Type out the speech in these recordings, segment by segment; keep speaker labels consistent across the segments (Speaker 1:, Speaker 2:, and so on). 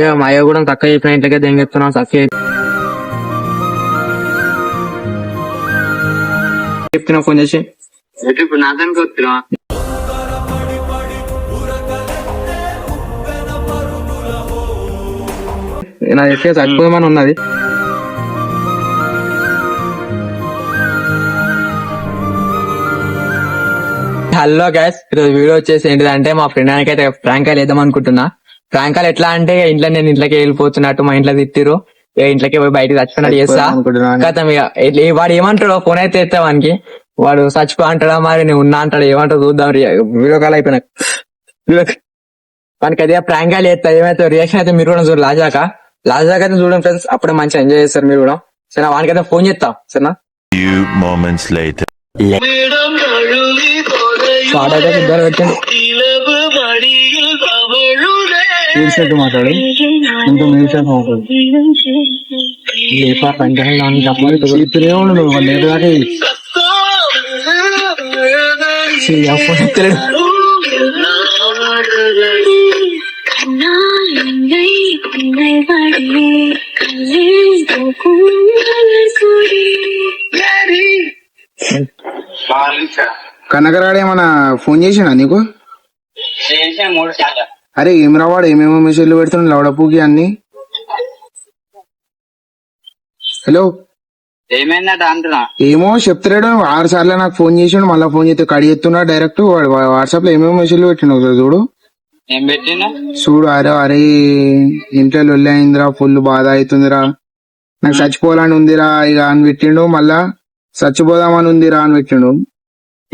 Speaker 1: ఇక మా అయ్య కూడా తక్కువ చెప్పిన ఇంట్లోకే దెంగెత్తున్నాం తక్కువ చెప్తున్నా ఫోన్ చేసి.
Speaker 2: ఇప్పుడు వస్తున్నా
Speaker 1: నా చెప్పే చచ్చిపోదామని ఉన్నది. హలో గ్యాస్ ఈరోజు వీడియో వచ్చేసి ఏంటిదంటే మా ఫ్రెండ్ అయితే ప్రాంకాయలు వేద్దాం అనుకుంటున్నా. ప్రాంకాయలు ఎట్లా అంటే ఇంట్లో నేను ఇంట్లోకి వెళ్ళిపోతున్నట్టు మా ఇంట్లో తిట్టిరు ఇక ఇంట్లోకి పోయి బయటకు చచ్చిపోయినట్టు చేస్తా కథం ఇక వాడు ఏమంటాడు ఫోన్ అయితే ఎత్తా వానికి. వాడు చచ్చిపో అంటాడా మరి నేను ఉన్నా అంటాడు ఏమంటాడు చూద్దాం వీడియో కాల్ అయిపోయినా. వానికి అదే ప్రాంకాయలు చేస్తా ఏమైతే రియాక్షన్ అయితే మీరు కూడా చూడు లాజాక. లాజాక అయితే చూడండి ఫ్రెండ్స్ అప్పుడే మంచిగా ఎంజాయ్ చేస్తారు మీరు కూడా. సరే వానికైతే ఫోన్ చేస్తాం సరేనా?
Speaker 3: Moments later.
Speaker 1: వాడైతే ఇద్దరు పెట్టండి తీర్చేట్టు మాట్లాడు ఇంకో మీసేట్టు మాట్లాడు లేపా పంచడం దానికి అమ్మాయి చెప్తూనే ఉండదు వాళ్ళు
Speaker 4: కనకరాడు ఏమన్నా ఫోన్ చేసినా నీకు? అరే ఏం రావాడు ఏమేమో మెసేజ్లు పెడుతున్నాడు లవడపూకి అన్ని. హలో? ఏమో చెప్తలేడు. ఆరు సార్లు నాకు ఫోన్ చేసిండు మళ్ళీ ఫోన్ చేస్తే కడి ఎత్తున్నా డైరెక్ట్. వాడు వాట్సాప్లో ఏమేమో మెసేజ్లు పెట్టిండు ఒకసారి చూడు.
Speaker 2: పెట్టినా
Speaker 4: చూడు అరే అరే ఇంట్లో లొల్లి అయిందిరా ఫుల్ బాధ అవుతుందిరా. నాకు చచ్చిపోవాలని ఉందిరా ఇక అని పెట్టిండు. మళ్ళా చచ్చిపోదామని ఉందిరా అని పెట్టిండు.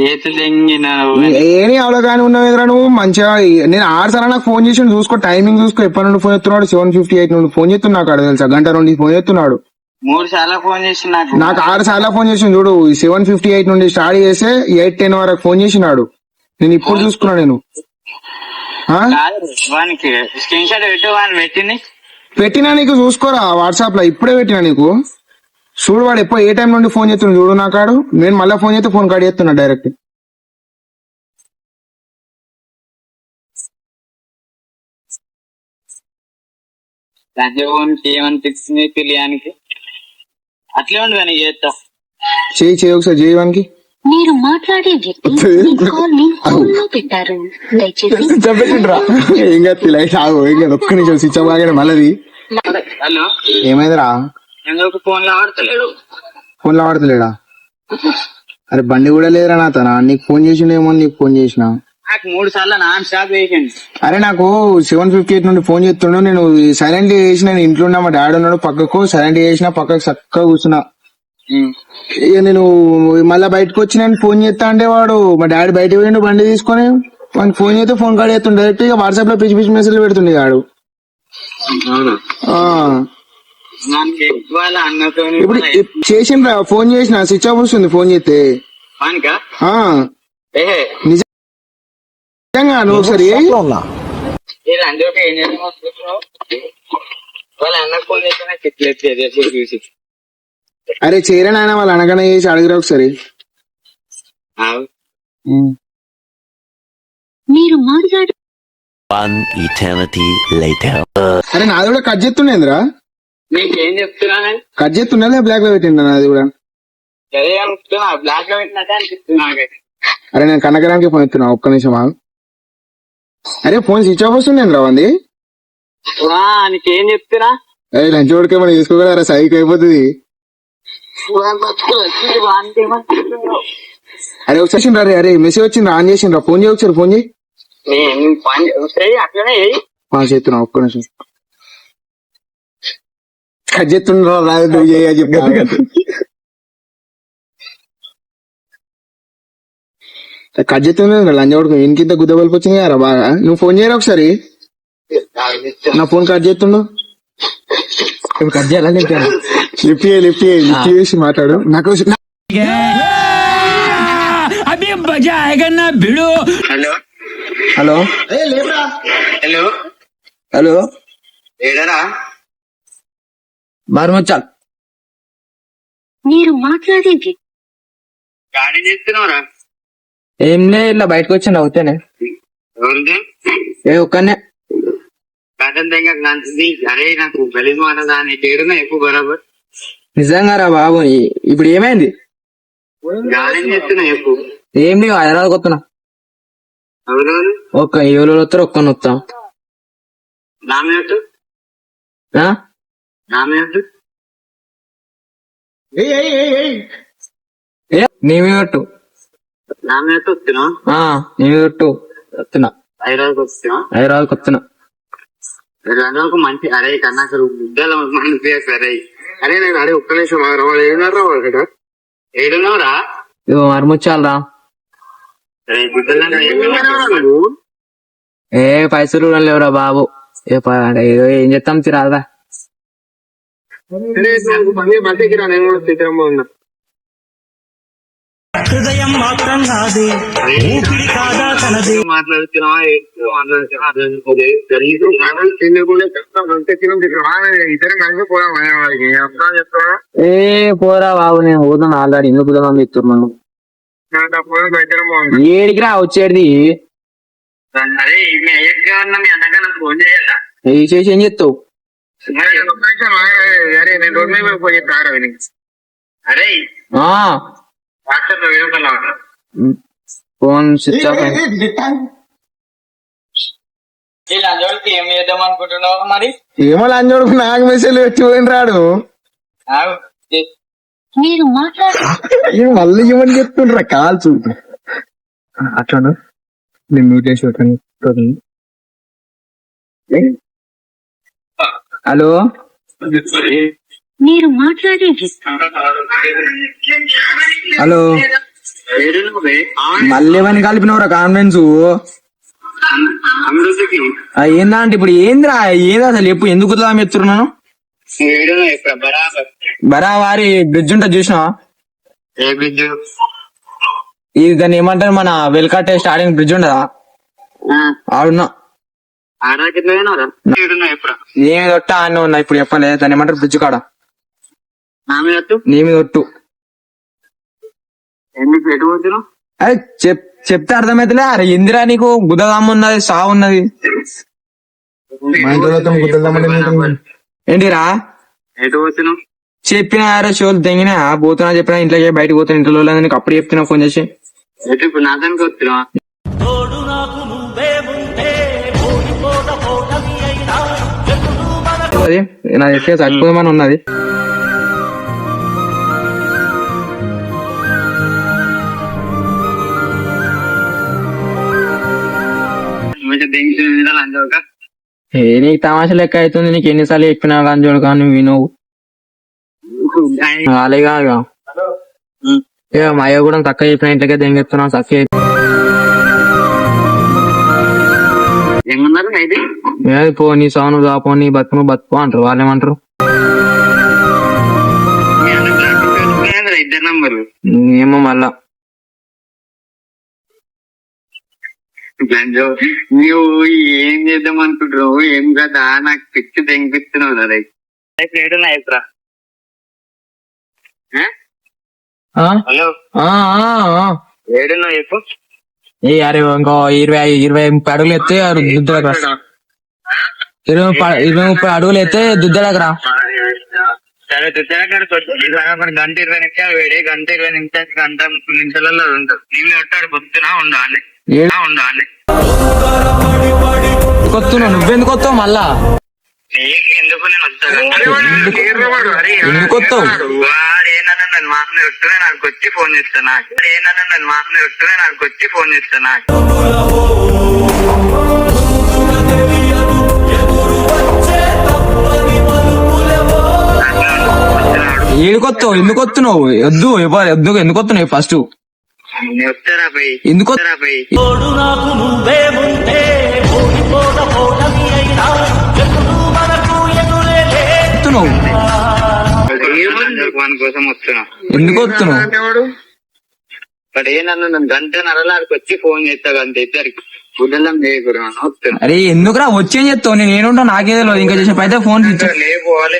Speaker 4: ఏని అవలగాని ఉన్నావు ఎదురా నువ్వు? మంచిగా నేను ఆరు సార్లు నాకు ఫోన్ చేసి చూసుకో టైమింగ్ చూసుకో. ఎప్పటి నుండి ఫోన్ చేస్తున్నాడు? సెవెన్ ఫిఫ్టీ ఎయిట్ నుండి ఫోన్ చేస్తున్నాడు అక్కడ తెలుసా? గంట నుండి ఫోన్ చేస్తున్నాడు.
Speaker 2: మూడు సార్లు ఫోన్ చేసి నాకు.
Speaker 4: నాకు ఆరు సార్లు ఫోన్ చేసి చూడు. సెవెన్ ఫిఫ్టీ ఎయిట్ నుండి స్టార్ట్ చేస్తే ఎయిట్ టెన్ వరకు ఫోన్ చేసినాడు. నేను ఇప్పుడు చూసుకున్నా నేను.
Speaker 2: వానికి స్క్రీన్ షాట్ పెట్టి వాడిని పెట్టింది.
Speaker 4: పెట్టినా నీకు చూసుకోరా వాట్సాప్లో ఇప్పుడే పెట్టినా నీకు. చూడు వాడు ఎప్పుడు ఏ టైం నుండి ఫోన్ చేస్తున్నాడు చూడు నా కాడు. నేను మళ్ళీ ఫోన్ చేస్తే ఫోన్ కాడి చేస్తున్నా డైరెక్ట్
Speaker 2: తెలియానికి అట్లే ఉండు చేస్తా.
Speaker 4: చేయి చేయి ఒకసారి చేయడానికి
Speaker 5: మీరు మాట్లాడే వ్యక్తి మీ కాల్ని హోల్డ్లో పెట్టారు. దయచేసి
Speaker 4: చెప్పేసిండ్రా. ఏం కాదు లైట్ ఆగు ఏం కాదు ఒక్క నిమిషం స్విచ్ అప్ కాగానే మళ్ళీ.
Speaker 2: హలో.
Speaker 4: ఏమైందిరా?
Speaker 2: ఎందుకు ఫోన్లో ఆడతలేడు
Speaker 4: ఫోన్లో వాడతలేడా అరే బండి కూడా లేదురా నా తన నీకు ఫోన్ చేసిండేమో నీకు ఫోన్ చేసిన
Speaker 2: నాకు మూడు సార్లు నాన్ స్టాప్ వేసిండు
Speaker 4: అరే నాకు సెవెన్ ఫిఫ్టీ ఎయిట్ నుండి ఫోన్ చేస్తుండు నేను సైలెంట్ చేసి నేను ఇంట్లో ఉన్నా మా డాడీ ఉన్నాడు పక్కకు సైలెంట్ చేసిన పక్కకు చక్కగా కూర్చున్నా ఇక నేను మళ్ళీ బయటకు వచ్చి నేను ఫోన్ చేస్తా అంటే వాడు మా డాడీ బయటకు పోయిండు బండి తీసుకొని వానికి ఫోన్ చేస్తే ఫోన్ కాడ చేస్తుండే డైరెక్ట్ ఇక వాట్సాప్లో పిచ్చి పిచ్చి మెసేజ్ పెడుతుండే వాడు ఆ,
Speaker 2: నాకు ఎక్కువ అన్నతో
Speaker 4: ఇప్పుడు చేసిండ్రా ఫోన్ చేసిన స్విచ్ ఆఫ్ వస్తుంది ఫోన్ చేస్తే. నిజంగా నువ్వు ఒకసారి అరే చేయరా నాయన వాళ్ళు అనగానే చేసి అడిగిరా ఒకసారి.
Speaker 5: మీరు మాట్లాడే
Speaker 3: One eternity later.
Speaker 4: అరే నాది కూడా కట్ చేస్తుండేంద్రా.
Speaker 2: నీకేం చెప్తున్నా నేను
Speaker 4: కట్ చేస్తుండే బ్లాక్లో పెట్టిండు కూడా?
Speaker 2: అదే అనుకుంటున్నా బ్లాక్లో పెట్టినట్టే
Speaker 4: అరే నేను కనకరానికి ఫోన్ ఎత్తున్నా ఒక్క నిమిషం ఆగు. అరే ఫోన్ స్విచ్ ఆఫ్ వస్తుండేంద్రా వంది?
Speaker 2: వా, నీకేం చెప్తున్నా?
Speaker 4: అరే లంచ్ ఓడికే మనం తీసుకోగలరా? సైకి అయిపోతుంది? అరే ఒకసారి రా అరే మెసేజ్ వచ్చింది ఆన్ చేసిండ్రా. ఫోన్ చేయి ఒకసారి ఫోన్ చేయి.
Speaker 2: నేను పని చేస్తే అట్లనే చెయ్యి.
Speaker 4: ఆ, చేస్తున్నా ఒక్క నిమిషం. కట్ చేస్తుండ్రా రాదు నువ్వు చేయ కట్ ఇంకింత గుద్ద వచ్చింది కదా బాగా నువ్వు ఫోన్ చేయరా ఒకసారి నా ఫోన్ కట్ చేస్తుండు
Speaker 1: ఇప్పుడు కట్ చేయాలా లిఫ్ట్
Speaker 4: చేయి లిఫ్ట్ చేయి లిఫ్ట్ చేసి మాట్లాడు నాకు
Speaker 2: హలో
Speaker 4: హలో
Speaker 2: హలో
Speaker 4: హలో
Speaker 2: ఏడరా
Speaker 1: మరి వచ్చాలి
Speaker 5: మీరు మాట్లాడే వ్యక్తి
Speaker 2: గాడి చేస్తున్నావురా.
Speaker 1: ఏం లే ఇలా బయటకు వచ్చిండు అవుతేనే. ఏ ఒక్కనే.
Speaker 2: అరే నాకు గలీజ్ పేరున ఎక్కువ బరాబర్.
Speaker 1: నిజంగా రా బాబు ఇప్పుడు ఏమైంది? ఏం లేవు హైదరాబాద్ వస్తున్నా. ఒక్క ఎవరు వస్తారు ఒక్కని వస్తాం. నీ మీద ఒట్టు.
Speaker 2: నామేటు వస్తున్నావు
Speaker 1: ఆ, నీ మీద ఒట్టు. వస్తున్నా
Speaker 2: హైదరాబాద్ వస్తున్నావు
Speaker 1: హైదరాబాద్ వస్తున్నా
Speaker 2: ఒక మంచి అరే కన్నా అసలు బుద్ధాల మంది అరే. అరే నేను అడే ఒక్క నిమిషం ఆగరా వాడు ఏడున్నారా ఏడున్నావురా?
Speaker 1: ఇదిగో మరముచ్చాలరా
Speaker 2: అరే
Speaker 1: ఏ పైసలు కూడా లేవురా బాబు. ఏ చేస్తాం తిరాదా
Speaker 2: నేను కూడా స్థితిలో ఉన్నా
Speaker 6: హృదయం మాత్రం నాదే ఊపిరి కాదా తనదే.
Speaker 1: ఏ పోరా బాబు నేను పోతున్నా ఆల్రెడీ. ఎందుకు చెప్తున్నాను
Speaker 2: పోదాం ఇద్దరం బాగుంది.
Speaker 1: ఏడికి రా వచ్చేది ఏ చేసి ఏం చెప్తావు
Speaker 2: మరి ఒక్క నిమిషం ఆగు. అరే నేను రోడ్ మీద పోయి ఫోన్ అరే
Speaker 1: ఆ
Speaker 2: వాట్సాప్
Speaker 1: ఫోన్ స్విచ్ ఆఫ్
Speaker 2: ఏం చేద్దాం అనుకుంటున్నావు మరి
Speaker 4: ఏమో లంచోడుకు నాకు మెసేజ్ పెట్టి పోయిన రాడు
Speaker 5: మీరు మాట్లాడు
Speaker 4: మళ్ళీ ఇవ్వని చెప్తుండ్రా కాల్ కాల్చు అట్లా నేను మ్యూట్ చేసి పెట్టాను
Speaker 1: హలో?
Speaker 5: మీరు మాట్లాడే
Speaker 1: హలో? మళ్ళీ ఏమని కలిపినవరా కాన్ఫిడెన్స్
Speaker 2: అమృతకి
Speaker 1: ఏందా అంటే ఇప్పుడు ఏందిరా? ఏంది అసలు? ఎప్పుడు ఎందుకు వద్దామని చెప్తున్నాను బరావారి బ్రిడ్జ్ ఉంటుంది చూసినావా?
Speaker 2: ఏ బిజ్జు
Speaker 1: ఇది దాన్ని ఏమంటారు మన వెల్కట్ స్టార్టింగ్ బ్రిడ్జ్ ఉండదా? ఆడున్నా. నీ మీద ఒట్ట ఉన్నా ఇప్పుడు చెప్పలే దాన్ని ఏమంటారు బ్రిడ్జ్ కాడ?
Speaker 2: నా మీద
Speaker 1: ఒట్టు? అరే చెప్ చెప్తే అర్థమైతలే అరే ఎందిరా నీకు? గుదగామ ఉన్నది సా ఉన్నది. ఏంటిరా? చెప్పిన అరే షోలు తెంగినా పోతున్నా చెప్పినా ఇంట్లోకి బయటకు పోతున్నా ఇంట్లో నీకు అప్పుడు చెప్తున్నా ఫోన్ చేసి. అది నా ఎట్లా చచ్చిపోదామని ఉన్నది. ఏ నీకు తమాషా లెక్క అవుతుంది నీకు ఎన్నిసార్లు చెప్పినా కానీ చూడు కానీ నువ్వు వినవు. అలాగా ఇక మా అయ్య కూడా తక్కువ చెప్పిన ఇంట్లోకే దెంగెత్తున్నావు తక్కువ
Speaker 2: ఏమన్నారు అయితే
Speaker 1: ఏది పో నీ సౌను దాపో నీ బతుకు బతుకో అంటారు. వాళ్ళు ఏమంటారు?
Speaker 2: ఇద్దరు నంబర్లు
Speaker 1: ఏమో మళ్ళా.
Speaker 2: గంజో నువ్వు ఏం చేద్దాం అనుకుంటున్నావు? ఏం కదా నాకు పిచ్చి తెంగిపిస్తున్నావు రే ఏడు నా ఎప్పుడా
Speaker 1: ఆ?
Speaker 2: హలో.
Speaker 1: ఆ, ఆ, ఆ.
Speaker 2: ఏడు నువ్వు చెప్పు.
Speaker 1: ఏ అరే ఇంకో ఇరవై ఇరవై ముప్పై అడుగులు ఎత్తే దుద్దడకు రా. ఇరవై ముప్పై ఇరవై ముప్పై అడుగులు ఎత్తే దుద్దడకు రా.
Speaker 2: సరే గంట ఇరవై నిమిషాలు వేడి గంట ఇరవై నిమిషాలు గంట నిమిషాలలో ఉంటుంది. నేను ఒట్టాడు పొద్దున ఉండాలి. ఉండాలి.
Speaker 1: కొత్తున్నావు నువ్వెందుకు వస్తావు మళ్ళా?
Speaker 2: నీకు వచ్చి ఫోన్ చేస్తాను నాకు. వచ్చి ఫోన్ చేస్తాను
Speaker 1: ఏడుకొస్తావు ఎందుకు వస్తున్నావు? వద్దు ఎవరు ఎందుకు ఎందుకు వస్తున్నావు? ఫస్ట్ ఎందుకు
Speaker 6: నాకు
Speaker 1: వస్తున్నావు?
Speaker 2: కోసం వస్తున్నా.
Speaker 1: ఎందుకు వస్తున్నావు?
Speaker 2: ఇక్కడ ఏంటన్నా నన్ను గంట నరలాడికి వచ్చి ఫోన్ చేస్తా అంతే ఇద్దరికి. గుడ్డలం చేయకూడదు వస్తున్నా.
Speaker 1: అరే ఎందుకురా వచ్చి ఏం చెప్తావు నేను ఏనుంటా నాకే తెలియదు ఇంకా చేసే అయితే ఫోన్
Speaker 2: లేకపోవాలి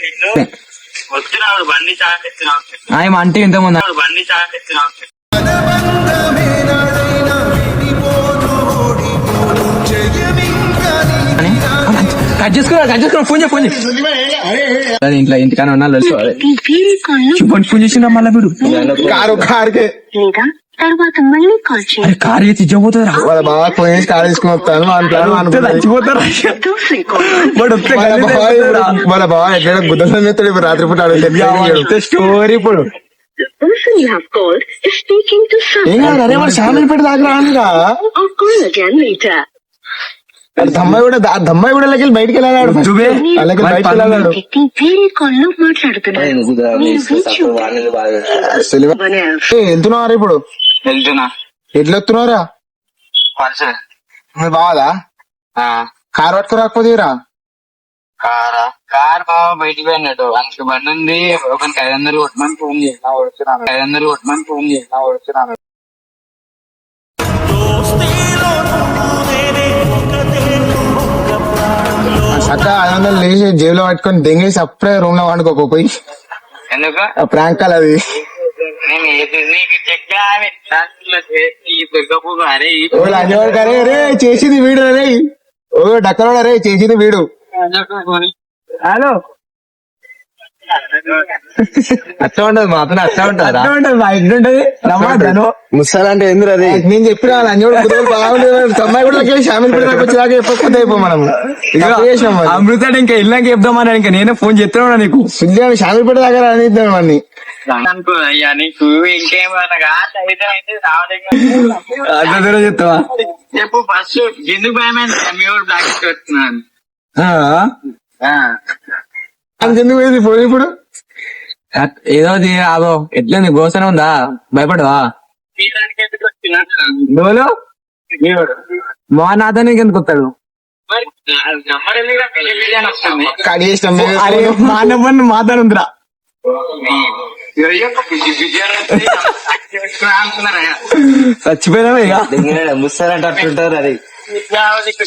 Speaker 2: వస్తున్నాడు బండి ఇస్తున్నావు
Speaker 1: ఆయన అంటే ఇంతకుముందు
Speaker 2: బండి చాట్
Speaker 1: కట్ చేసుకున్నా కట్ చేసుకున్నా ఫోన్ చేయి ఫోన్ చేయి. ఇంట్లో ఇంటికానే ఉన్నా ఫోన్ ఫోన్ చేసిండా మళ్ళీ మీరు
Speaker 4: కారు కారుకే.
Speaker 5: తర్వాత మళ్ళీ కాల్
Speaker 1: కార్ చేసి
Speaker 4: వాళ్ళ బాగా కారు తీసుకుని వస్తాను.
Speaker 1: చచ్చిపోతారా వాడు
Speaker 4: వాళ్ళ ఎక్కడ ఇప్పుడు రాత్రిపూట అడుగుతాడు
Speaker 1: స్టోరీ ఇప్పుడు.
Speaker 5: The person you have called is speaking to
Speaker 4: ఏం
Speaker 5: someone.
Speaker 4: కాదు అరే వాడు శామిల్ పెట్టి దాకా రానుగా
Speaker 5: Or call again later.
Speaker 4: దమ్మాయి కూడా దమ్మాయి కూడా వెళ్ళి బయటికి వెళ్ళాడు
Speaker 1: దుబే
Speaker 4: అలాగే
Speaker 1: వాడి
Speaker 4: బయటికి వెళ్ళాడు
Speaker 5: వేరే కాల్లో మాట్లాడుతున్నారు.
Speaker 4: ఎంతున్నారా ఇప్పుడు? ఎట్లా
Speaker 2: పల్సర్.
Speaker 4: మీరు బావదా కారు పట్టుకు రాకపోతేరా
Speaker 2: కారా? కార్ బాగా బయటికి పోయినట్టు అందుకు బండి ఉంది. ఒకరికి ఐదు వందలు కొట్టమని ఫోన్ చేసి నా వస్తున్నాను ఐదు వందలు కొట్టమని ఫోన్ చేసి నా
Speaker 4: చక్క ఐదు వందలు లేచి జేబులో పట్టుకొని దెంగేసి అప్పుడే రూమ్లో వండుకో పోయి.
Speaker 2: ఎందుకు?
Speaker 4: ఆ ప్రాంక్ కాల్ అది.
Speaker 2: నేను ఏది నీకు చెక్క దాంట్లో చేసి దుర్గపు అరే
Speaker 4: రే చేసింది వీడు రే ఓ డక్కరోడు రే చేసింది వీడు.
Speaker 1: హలో? అట్లా మా అతను అట్లా ఉంటుందా ఉంటుంది మా ఇంటి ఉంటది రమ్మను
Speaker 4: ముసలంటే ఎందుకు అది? నేను చెప్పిన కూడా వచ్చేదాకా చెప్పకపోతే అయిపో మనం.
Speaker 1: అమృతాడు ఇంకా ఇల్లాక చెప్దామని ఇంకా నేనే ఫోన్ చెప్తున్నా నీకు.
Speaker 2: అయ్యా ఇంకేమన్నా అయితే అయితే రావడానికి
Speaker 1: అంత దూరం చెప్తావా?
Speaker 2: చెప్పు ఫస్ట్ ఎందుకు భయమైంది? మీ వాడు బ్లాక్ వస్తున్నాను
Speaker 4: అంతెందుకు పోయింది? పోయి ఇప్పుడు?
Speaker 1: ఏదో అది ఆగో. ఎట్లుంది గోసన ఉందా? భయపడవా?
Speaker 2: ఎందుకు
Speaker 1: డోలు మా నాథానికి ఎందుకు వస్తాడు?
Speaker 2: ఎందుకు.
Speaker 1: అరే మా నెంబర్ మాతాను ఉందిరా. చచ్చిపోయినావే ఇక?
Speaker 3: ముస్తారంటే అట్లుంటారు అది.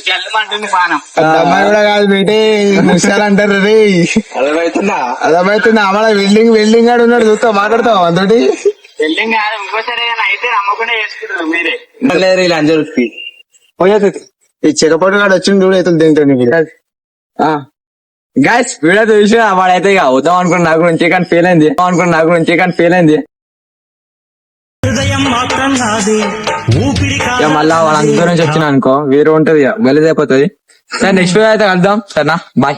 Speaker 2: జల్లమంటుంది పానం.
Speaker 4: ఆ అమ్మాయి కూడా కాదు బేటే ముసాలు అంటారు రే.
Speaker 3: అర్థమవుతుందా
Speaker 4: అర్థమవుతుంది అమ్మాయి వెల్డింగ్ వెల్డింగ్ గాడు ఉన్నాడు చూస్తా మాట్లాడతావు
Speaker 2: కాదు ఇంకోసారి ఏమైనా అయితే నమ్మకుండా చేసుకుంటారు మీరే.
Speaker 3: లేదు ఇలా అంజలికి
Speaker 4: ఈ చెక్కపట్టు గాడు వచ్చింది చూడు తింటాడు ఇప్పుడు
Speaker 1: గాయస్ వీడియో చూసి వాడైతే ఇక అవుతాం అనుకున్న నా గురించి కానీ ఫెయిల్ అయింది. అనుకున్న నా గురించి కానీ ఫెయిల్ అయింది.
Speaker 6: మాత్రం నాది ఊపిరి
Speaker 1: ఇక మళ్ళా వాళ్ళందరూ నుంచి వచ్చిన అనుకో వేరే ఉంటది అయిపోతుంది సరే నెక్స్ట్ వీడియో అయితే కలుద్దాం. సరేనా? బాయ్